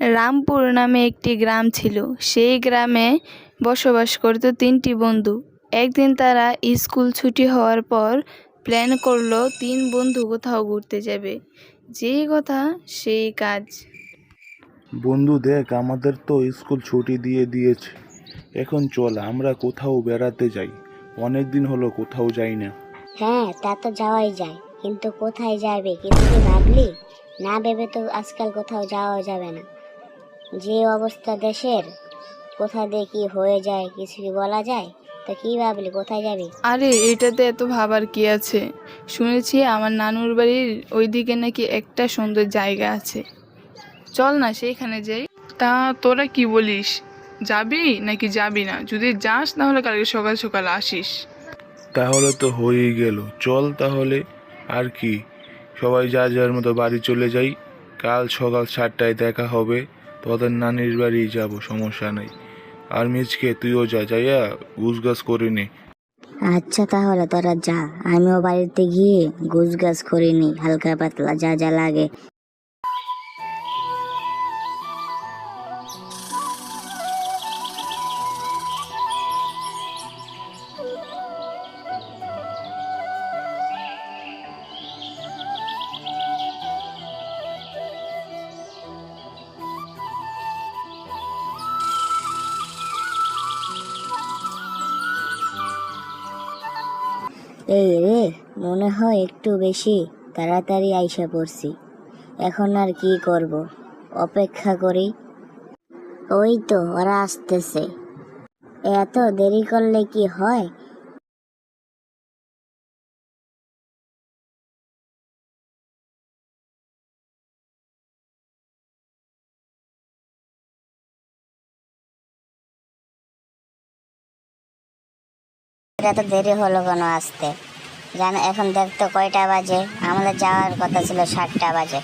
রামপুর নামে একটি গ্রাম ছিল। সেই গ্রামে বসবাস করত তিনটি বন্ধু। একদিন তারা স্কুল ছুটি হওয়ার পর প্ল্যান করল তিন বন্ধু কোথাও ঘুরতে যাবে। যেই কথা সেই কাজ। বন্ধু দেখ আমাদের তো স্কুল ছুটি দিয়ে দিয়েছে। এখন চল আমরা কোথাও বেড়াতে যাই। অনেক দিন হলো কোথাও যাই না। হ্যাঁ তা তো যাওয়াই যায়। কিন্তু কোথায় যাবে কিছু কি ভাবলি? না ভেবে তো আজকাল কোথাও যাওয়া যাবে না। যে অবস্থা দেশের কোথা দিয়ে কি হয়ে যায় কিছু কি বলা যায়? তা কি ভাবলি কোথায় যাবি? আরে এটাতে এত ভাবার কি আছে? শুনেছি আমার নানুর বাড়ির ওইদিকে নাকি একটা সুন্দর জায়গা আছে। চল না সেইখানে যাই। তা তোরা কি বলিস? যাবি নাকি যাবি না? যদি যাস তাহলে কালকে সকাল সকাল আসিস। তাহলে তো হয়েই গেল। চল তাহলে। আর কি? সবাই যা যার মতো বাড়ি চলে যাই। কাল সকাল সাতটায় দেখা হবে। তোদের নানির বাড়ি যাব, সমস্যা নেই। আর মিজকে, তুইও যা, যাইয়া গুছগাছ করে নে। আচ্ছা তাহলে তোরা যা, আমিও বাড়িতে গিয়ে গুছ গাছ করে নি হালকা পাতলা যা যা লাগে। এই রে, মনে হয় একটু বেশি তাড়াতাড়ি আইসা পড়ছি। এখন আর কি করব? অপেক্ষা করি। ওই তো, ওরা আসতেছে। এত দেরি করলে কি হয়? এটা তো দেরি হলো কেন আসতে? জানো এখন দেখতো কয়টা বাজে? আমাদের যাওয়ার কথা ছিল সাতটা বাজে।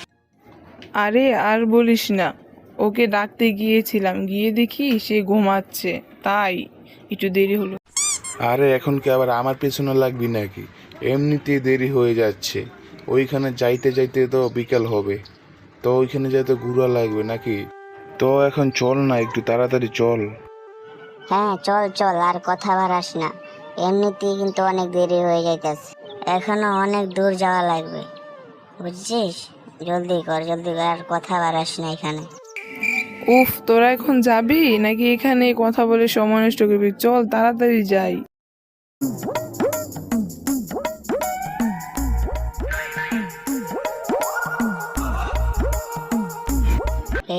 আরে আর বলিস না। ওকে ডাকতে গিয়েছিলাম গিয়ে দেখি সে ঘুমাচ্ছে। তাই একটু দেরি হলো। আরে এখন কি আবার আমার পেছনে লাগবি নাকি? এমনিতেই দেরি হয়ে যাচ্ছে। ওইখানে যাইতে যাইতে তো বিকেল হবে। তো ওইখানে যাইতে ঘুরা লাগবে নাকি? তো এখন চল না একটু তাড়াতাড়ি চল। হ্যাঁ চল চল আর কথা বাড়াস না। এমনিতেই কিন্তু অনেক দেরি হয়ে যাইতেছে। এখনও অনেক দূর যাওয়া লাগবে। বুঝছিস? জলদি কর জলদি কর আর কথা বাড়াস না এখানে। উফ তোরা এখন যাবি? নাকি এখানে কথা বলে সময় নষ্ট করবি? চল তাড়াতাড়ি যাই।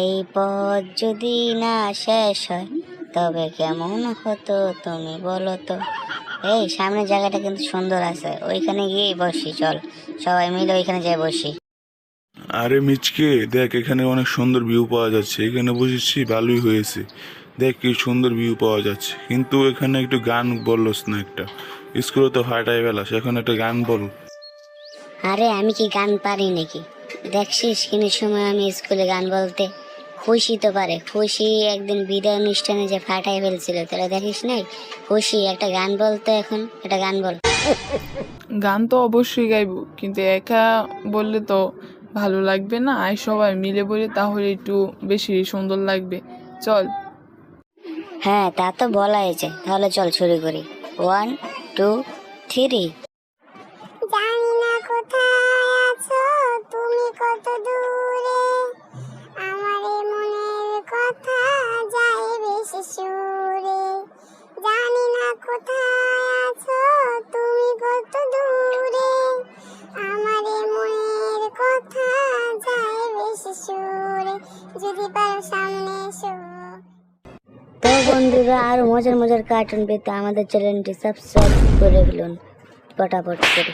এই পথ যদি না শেষ হয় তবে কেমন হতো তুমি বলো তো? এই সামনের জায়গাটা কিন্তু সুন্দর আছে। ওইখানে গিয়েই বসি চল। সবাই মিলে ওইখানে যাই বসি। আরে মিচকে দেখ এখানে অনেক সুন্দর ভিউ পাওয়া যাচ্ছে। এখানে বসেছি ভালোই হয়েছে। দেখ কি সুন্দর ভিউ পাওয়া যাচ্ছে। কিন্তু এখানে একটু গান বললস না একটা। স্কুলে তো ফাটাই বেলাস এখন একটা গান বল। আরে আমি কি গান পারি নাকি? দেখছিস কিনি সময় আমি স্কুলে গান বলতে খুশি তো পারে খুশি একদিন বিদায় অনুষ্ঠানে যে ফাটাই ফেলছিল তোরা দেখিস নাই? খুশি একটা গান বলতো এখন একটা গান বল। গান তো অবশ্যই গাইবো কিন্তু একা বললে তো ভালো লাগবে না আর সবাই মিলে বলে তাহলে একটু বেশি সুন্দর লাগবে। চল। হ্যাঁ তা তো বলা হয়েছে তাহলে চল শুরু করি। ওয়ান টু থ্রি জানি না কোথায় আমার মনের কথা তো বন্ধুরা, আরও মজার মজার কার্টুন পেতে আমাদের চ্যানেলটি সাবস্ক্রাইব করে ফেলুন, পটাপট করে।